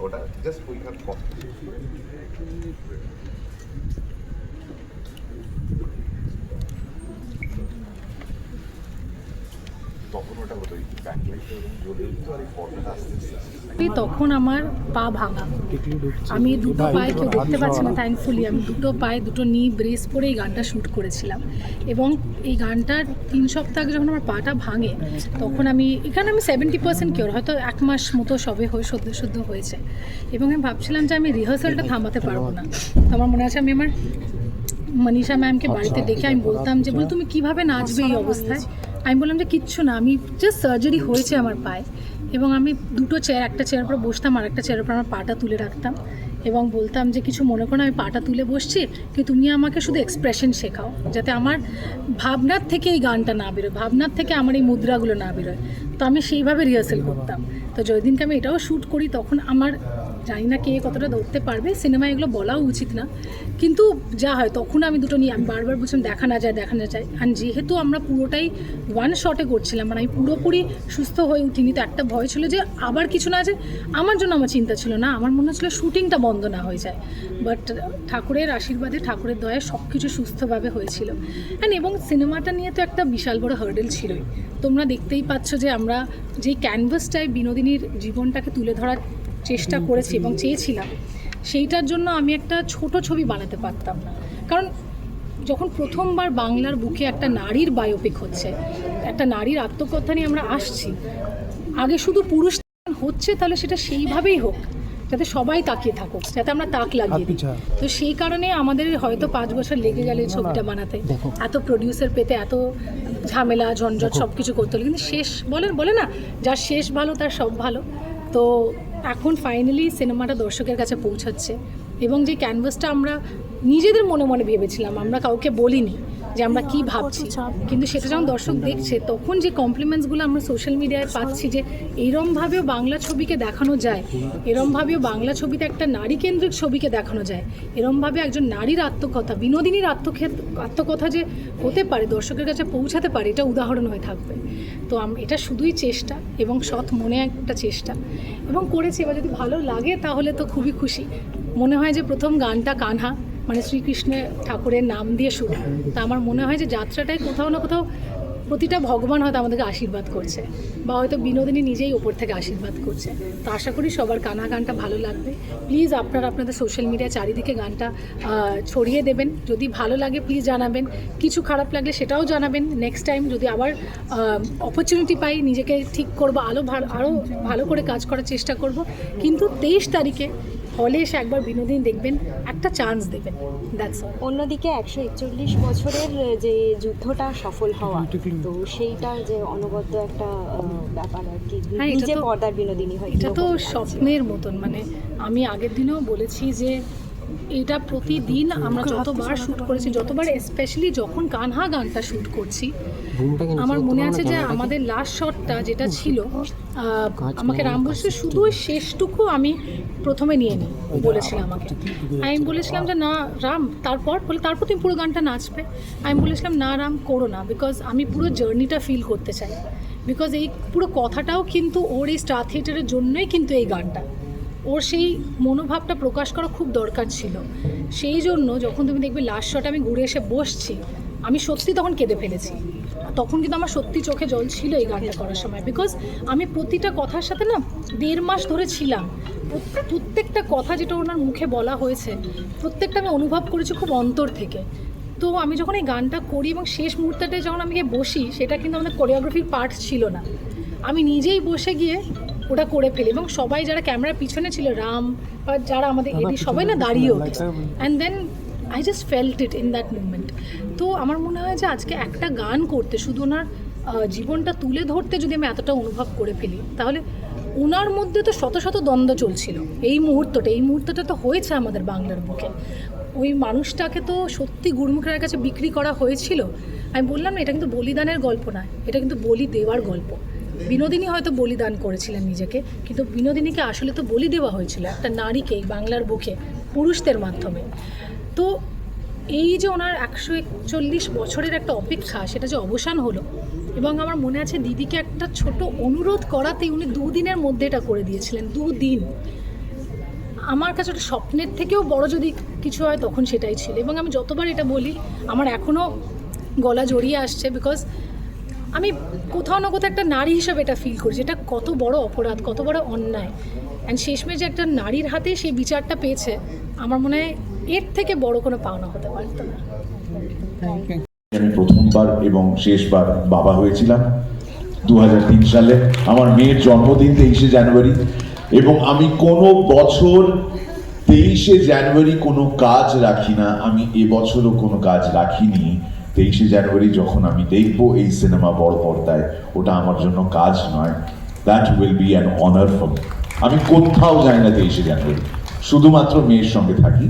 ওটা জাস্ট ওইখানে কম তখন ওটা হতো ব্যাকলাইট জ্বলে যেত আর এই পর্দাটা আস্তে আস্তে আস্তে এই তখন আমার পা ভাঙা। আমি দুটো পায়ে কেউ দেখতে পাচ্ছি না থ্যাঙ্কফুলি আমি দুটো পায়ে, দুটো নি ব্রেস পরে এই গানটা শ্যুট করেছিলাম। এবং এই গানটার তিন সপ্তাহ যখন আমার পাটা ভাঙে, তখন আমি, এখানে আমি সেভেন্টি পার্সেন্ট কিওর হয়তো এক মাস মতো সবে হয়ে সদ্য সদ্য হয়েছে। এবং আমি ভাবছিলাম যে আমি রিহার্সালটা থামাতে পারব না। তো আমার মনে আছে আমি আমার মনীষা ম্যামকে বাড়িতে ডেকে আমি বলতাম যে, বল তুমি কীভাবে নাচবে এই অবস্থায়? আমি বললাম যে কিচ্ছু না, আমি জাস্ট সার্জারি হয়েছে আমার পায়ে এবং আমি দুটো চেয়ার একটা চেয়ার উপর বসতাম আর একটা চেয়ার উপর আমার পাটা তুলে রাখতাম এবং বলতাম যে কিছু মনে করো আমি পাটা তুলে বসছি কি তুমি আমাকে শুধু এক্সপ্রেশন শেখাও যাতে আমার ভাবনার থেকে এই গানটা না বেরোয়, ভাবনার থেকে আমার এই মুদ্রাগুলো না বেরোয়। তো আমি সেইভাবে রিহার্সেল করতাম। তো যেদিনকে আমি এটাও শ্যুট করি, তখন আমার জানি না কে কতটা ধরতে পারবে, সিনেমায় এগুলো বলাও উচিত না। কিন্তু যা হয়, তখন আমি দুটো নিয়ে, আমি বারবার বলছিলাম, দেখা না যায়, দেখা না যায়। আর যেহেতু আমরা পুরোটাই ওয়ান শটে করছিলাম মানে আমি পুরোপুরি সুস্থ হয়ে উঠিনি, তো একটা ভয় ছিল যে আবার কিছু না যে আমার জন্য আমার চিন্তা ছিল না, আমার মনে হচ্ছিল শুটিংটা বন্ধ না হয়ে যায়। বাট ঠাকুরের আশীর্বাদে, ঠাকুরের দয়ায় সব কিছু সুস্থভাবে হয়েছিল। অ্যান্ড এবং সিনেমাটা নিয়ে তো একটা বিশাল বড় হার্ডেল ছিলই। তোমরা দেখতেই পাচ্ছ যে আমরা যেই ক্যানভাসটায় বিনোদিনীর জীবনটাকে তুলে ধরার চেষ্টা করেছি এবং চেয়েছিলাম সেইটার জন্য আমি একটা ছোট ছবি বানাতে পারতাম না। কারণ যখন প্রথমবার বাংলার বুকে একটা নারীর বায়োপিক হচ্ছে একটা নারীর আত্মকথা নিয়ে আমরা আসছি আগে শুধু পুরুষ হচ্ছে তাহলে সেটা সেইভাবেই হোক যাতে সবাই তাকিয়ে থাকুক যাতে আমরা তাক লাগিয়ে দিই। তো সেই কারণে আমাদের হয়তো পাঁচ বছর লেগে গেল এই ছবিটা বানাতে। এত প্রডিউসার পেতে এত ঝামেলা ঝঞ্ঝট সব কিছু করতে হলো কিন্তু শেষ বলে বলে না যার শেষ ভালো তার সব ভালো। তো এখন ফাইনালি সিনেমাটা দর্শকের কাছে পৌঁছাচ্ছে। এবং যে ক্যানভাসটা আমরা নিজেদের মনে মনে ভেবেছিলাম, আমরা কাউকে বলিনি যে আমরা কি ভাবছি। কিন্তু সেটা যখন দর্শক দেখছে, তখন যে কমপ্লিমেন্টসগুলো আমরা সোশ্যাল মিডিয়ায় পাচ্ছি যে এইরমভাবেও বাংলা ছবিকে দেখানো যায়, এরমভাবেও বাংলা ছবিতে একটা নারী কেন্দ্রিক ছবিকে দেখানো যায়, এরমভাবে একজন নারীর আত্মকথা, বিনোদিনীর আত্মক্ষেত, আত্মকথা যে হতে পারে, দর্শকের কাছে পৌঁছাতে পারে, এটা উদাহরণ হয়ে থাকবে। তো এটা শুধুই চেষ্টা এবং সৎ মনে একটা চেষ্টা। এবং করেছি, এবার যদি ভালো লাগে তাহলে তো খুবই খুশি। মনে হয় যে প্রথম গানটা কানহা মানে শ্রীকৃষ্ণের ঠাকুরের নাম দিয়ে শুরু। তা আমার মনে হয় যে যাত্রাটায় কোথাও না কোথাও প্রতিটা ভগবান হয়তো আমাদেরকে আশীর্বাদ করছে বা হয়তো বিনোদিনী নিজেই ওপর থেকে আশীর্বাদ করছে। তো আশা করি সবার কানা গানটা ভালো লাগবে। প্লিজ আপনারা আপনাদের সোশ্যাল মিডিয়া চারিদিকে গানটা ছড়িয়ে দেবেন। যদি ভালো লাগে প্লিজ জানাবেন। কিছু খারাপ লাগলে সেটাও জানাবেন। নেক্সট টাইম যদি আবার অপরচুনিটি পাই নিজেকে ঠিক করব আরও ভালো আরও ভালো করে কাজ করার চেষ্টা করব। কিন্তু তেইশ তারিখে হলে এসে একবার বিনোদিন দেখবেন একটা চান্স দেবেন দ্যাটস অল অন্যদিকে একশো একচল্লিশ বছরের যে যুদ্ধটা সফল হওয়া তো সেইটা যে অনবদ্য একটা ব্যাপার আর কি হ্যাঁ, এটা নিজে তো- পর্দার বিনোদিনী হয় এটা তো স্বপ্নের মতন মানে আমি আগের দিনেও বলেছি যে এটা প্রতিদিন আমরা যতবার শ্যুট করেছি যতবার স্পেশালি যখন কানহা গানটা শ্যুট করছি আমার মনে আছে যে আমাদের লাস্ট শটটা যেটা ছিল আমাকে রাম বলছিল শুধু ওই শেষটুকু আমি প্রথমে নিয়ে নিই বলেছিল আমাকে। আমি বলেছিলাম যে না রাম তারপর বলে তারপর তুমি পুরো গানটা নাচবে। আমি বলেছিলাম না রাম করো না বিকজ আমি পুরো জার্নিটা ফিল করতে চাই। বিকজ এই পুরো কথাটাও কিন্তু ওর এই স্টার থিয়েটারের জন্যই কিন্তু এই গানটা। ওর সেই মনোভাবটা প্রকাশ করা খুব দরকার ছিল। সেই জন্য যখন তুমি দেখবে লাস্ট শট আমি ঘুরে এসে বসছি, আমি সত্যি তখন কেঁদে ফেলেছি। তখন কিন্তু আমার সত্যি চোখে জল ছিল এই গানটা করার সময়। বিকজ আমি প্রতিটা কথার সাথে না দেড় মাস ধরে ছিলাম। প্রত্যেক- প্রত্যেকটা কথা যেটা ওনার মুখে বলা হয়েছে, প্রত্যেকটা আমি অনুভব করেছি খুব অন্তর থেকে। তো আমি যখন এই গানটা করি এবং শেষ মুহূর্তটায় যখন আমি গিয়ে বসি, সেটা কিন্তু আমাদের কোরিওগ্রাফির পার্ট ছিল না। আমি নিজেই বসে গিয়ে ওটা করে ফেলি। এবং সবাই যারা ক্যামেরার পিছনে ছিল রাম বা যারা আমাদের এদি সবাই না দাঁড়িয়ে ওঠে। And then I just felt it in that moment তো আমার মনে হয় যে আজকে একটা গান করতে শুধু ওনার জীবনটা তুলে ধরতে যদি আমি এতটা অনুভব করে ফেলি তাহলে ওনার মধ্যে তো শত শত দ্বন্দ্ব চলছিল। এই মুহূর্তটা এই মুহূর্তটা তো হয়েছে আমাদের বাংলার বুকে। ওই মানুষটাকে তো সত্যি গুরুমুখের কাছে বিক্রি করা হয়েছিল। আমি বললাম না এটা কিন্তু বলিদানের গল্প নয় এটা কিন্তু বলি দেওয়ার গল্প। বিনোদিনী হয়তো বলিদান করেছিলেন নিজেকে, কিন্তু বিনোদিনীকে আসলে তো বলি দেওয়া হয়েছিল একটা নারীকে বাংলার বুকে, পুরুষদের মাধ্যমে। তো এই যে ওনার একশো একচল্লিশ বছরের একটা অপেক্ষা, সেটা যে অবসান হলো, এবং আমার মনে আছে দিদিকে একটা ছোট অনুরোধ করাতেই উনি দুদিনের মধ্যে এটা করে দিয়েছিলেন, দুদিন। আমার কাছে ওটা স্বপ্নের থেকেও বড় যদি কিছু হয় তখন সেটাই ছিল, এবং আমি যতবার এটা বলি, আমার এখনও গলা জড়িয়ে আসছে বিকজ আমি কোথাও না কোথাও একটা নারী হিসাবে এটা ফিল করি যেটা কত বড় অপরাধ কত বড় অন্যায়। অ্যান্ড শেষমেশ যে একটা নারীর হাতে সেই বিচারটা পেয়েছে আমার মনে হয় এর থেকে বড় কোনো পাওনা হতে পারতো না আমি প্রথমবার এবং শেষবার বাবা হয়েছিলাম দু হাজার তিন সালে। আমার মেয়ের জন্মদিন তেইশে জানুয়ারি। এবং আমি কোনো বছর তেইশে জানুয়ারি কোনো কাজ রাখি না। আমি এবছরও কোনো কাজ রাখিনি। তেইশে জানুয়ারি যখন আমি দেখব এই সিনেমা বড় পর্দায়, ওটা আমার জন্য কাজ নয়। That will be an honour for me আমি কোথাও যাই না তেইশে জানুয়ারি। শুধুমাত্র মেয়ের সঙ্গে থাকি।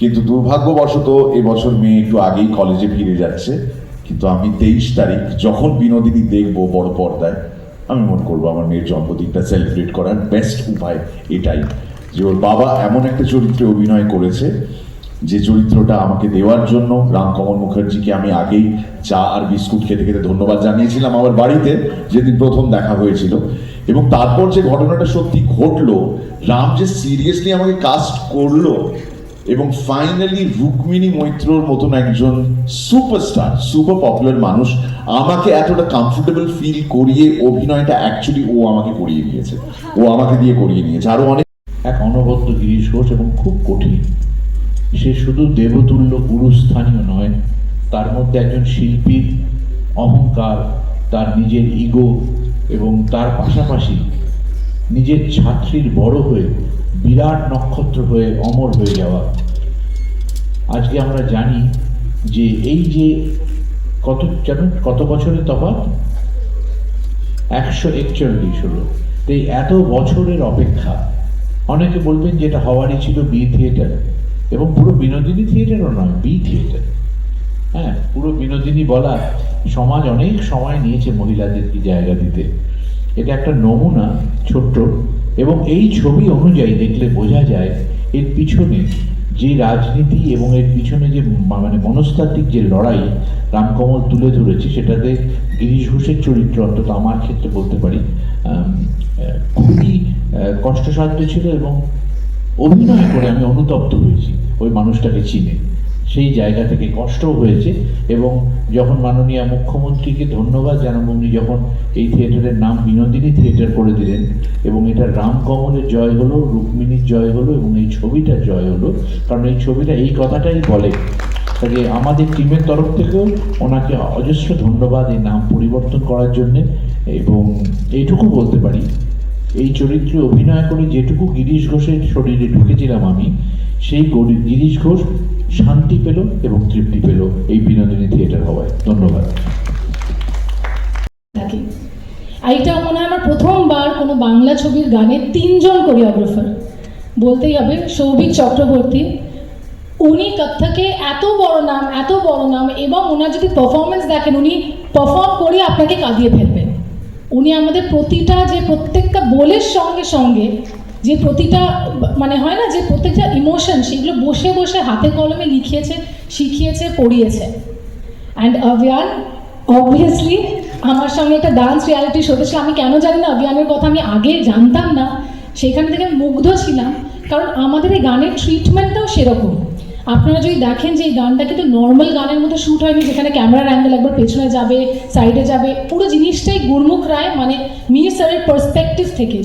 কিন্তু দুর্ভাগ্যবশত এবছর মেয়ে একটু আগেই কলেজে ফিরে যাচ্ছে। কিন্তু আমি তেইশ তারিখ যখন বিনোদিনী দেখব বড় পর্দায়, আমি মনে করব আমার মেয়ের জন্মদিনটা সেলিব্রেট করার বেস্ট উপায় এটাই। যে ওর বাবা এমন একটা চরিত্রে অভিনয় করেছে যে চরিত্রটা আমাকে দেওয়ার জন্য রামকমল মুখার্জিকে আমি আগেই চা আর বিস্কুট খেতে খেতে ধন্যবাদ জানিয়েছিলাম আমার বাড়িতে, যেদিন প্রথম দেখা হয়েছিল। এবং তারপর যে ঘটনাটা সত্যি ঘটলো, রাম যে সিরিয়াসলি আমাকে কাস্ট করল, এবং ফাইনালি রুক্মিণী মৈত্রর মতন একজন সুপারস্টার সুপার পপুলার মানুষ আমাকে এতটা কমফোর্টেবল ফিল করিয়ে অভিনয়টা অ্যাকচুয়ালি ও আমাকে করিয়ে দিয়েছে। ও আমাকে দিয়ে করিয়ে নিয়েছে। আরও অনেক এক অনবদ্য গিরিশ ঘোষ এবং খুব কঠিন সে শুধু দেবতুল্য গুরুস্থানীয় নয়, তার মধ্যে একজন শিল্পীর অহংকার, তার নিজের ইগো এবং তার পাশাপাশি নিজের ছাত্রীর বড় হয়ে, বিরাট নক্ষত্র হয়ে অমর হয়ে যাওয়া। আজকে আমরা জানি যে এই যে কত, জানো কত বছরের তফাৎ? একশো একচল্লিশ হলো। তো এই এত বছরের অপেক্ষা, অনেকে বলবেন যেটা হওয়ারই ছিল বি থিয়েটার এবং পুরো বিনোদিনী থিয়েটারও নয়, বি থিয়েটার। হ্যাঁ পুরো বিনোদিনী বলা সমাজ অনেক সময় নিয়েছে মহিলাদেরকে জায়গা দিতে। এটা একটা নমুনা, ছোট্ট, এবং এই ছবি অনুযায়ী দেখলে বোঝা যায় এর পিছনে যে রাজনীতি এবং এর পিছনে যে মানে মনস্তাত্ত্বিক যে লড়াই রামকমল তুলে ধরেছে, সেটাতে গিরিশ ঘোষের চরিত্র, অন্তত আমার ক্ষেত্রে বলতে পারি খুবই কষ্টসাধ্য ছিল এবং অভিনয় করে আমি অনুতপ্ত হয়েছি। ওই মানুষটাকে চিনে। সেই জায়গা থেকে কষ্টও হয়েছে এবং যখন মাননীয় মুখ্যমন্ত্রীকে ধন্যবাদ জানাব, উনি যখন এই থিয়েটারের নাম বিনোদিনী থিয়েটার করে দিলেন এবং এটা রামকমলের জয় হলো, রুক্মিণীর জয় হলো এবং এই ছবিটা জয় হলো, কারণ এই ছবিটা এই কথাটাই বলে কাজে আমাদের টিমের তরফ থেকেও ওনাকে অজস্র ধন্যবাদ এই নাম পরিবর্তন করার জন্যে এবং এইটুকু বলতে পারি। এই চরিত্রে অভিনয় করে যেটুকু গিরিশ ঘোষের শরীরে ঢুকেছিলাম আমি, সেই গরি- গিরিশ ঘোষ শান্তি পেল এবং তৃপ্তি পেল এই বিনোদিনী থিয়েটার হওয়ায়। ধন্যবাদ। থাকি এইটা মনে হয় আমার প্রথমবার কোনো বাংলা ছবির গানে তিনজন কোরিওগ্রাফার। বলতেই হবে, সৌভিক চক্রবর্তী, উনি কত্থকে এত বড় নাম, এত বড় নাম, এবং ওনার যদি পারফরমেন্স দেখেন, উনি পারফর্ম করে আপনাকে কাঁদিয়ে ফেলবেন। উনি আমাদের প্রতিটা যে প্রত্যেকটা বোলের সঙ্গে সঙ্গে যে প্রতিটা মানে হয় না, যে প্রত্যেকটা ইমোশন সেগুলো বসে বসে হাতে কলমে লিখিয়েছে, শিখিয়েছে, পড়িয়েছে। অ্যান্ড অভিয়ান অবভিয়াসলি আমার সঙ্গে একটা ডান্স রিয়ালিটি শোতে ছিল। আমি কেন জানি না অভিয়ানের কথা আমি আগে জানতাম না। সেখান থেকে আমি মুগ্ধ ছিলাম। কারণ আমাদের এই গানের ট্রিটমেন্টটাও সেরকম। আপনারা যদি দেখেন যে এই গানটা কিন্তু নর্মাল গানের মতো শ্যুট হয়নি, যেখানে ক্যামেরার অ্যাঙ্গেল একবার পেছনে যাবে সাইডে যাবে, পুরো জিনিসটাই গুরমুখ রায় মানে মির স্যারের পার্সপেক্টিভ থেকে।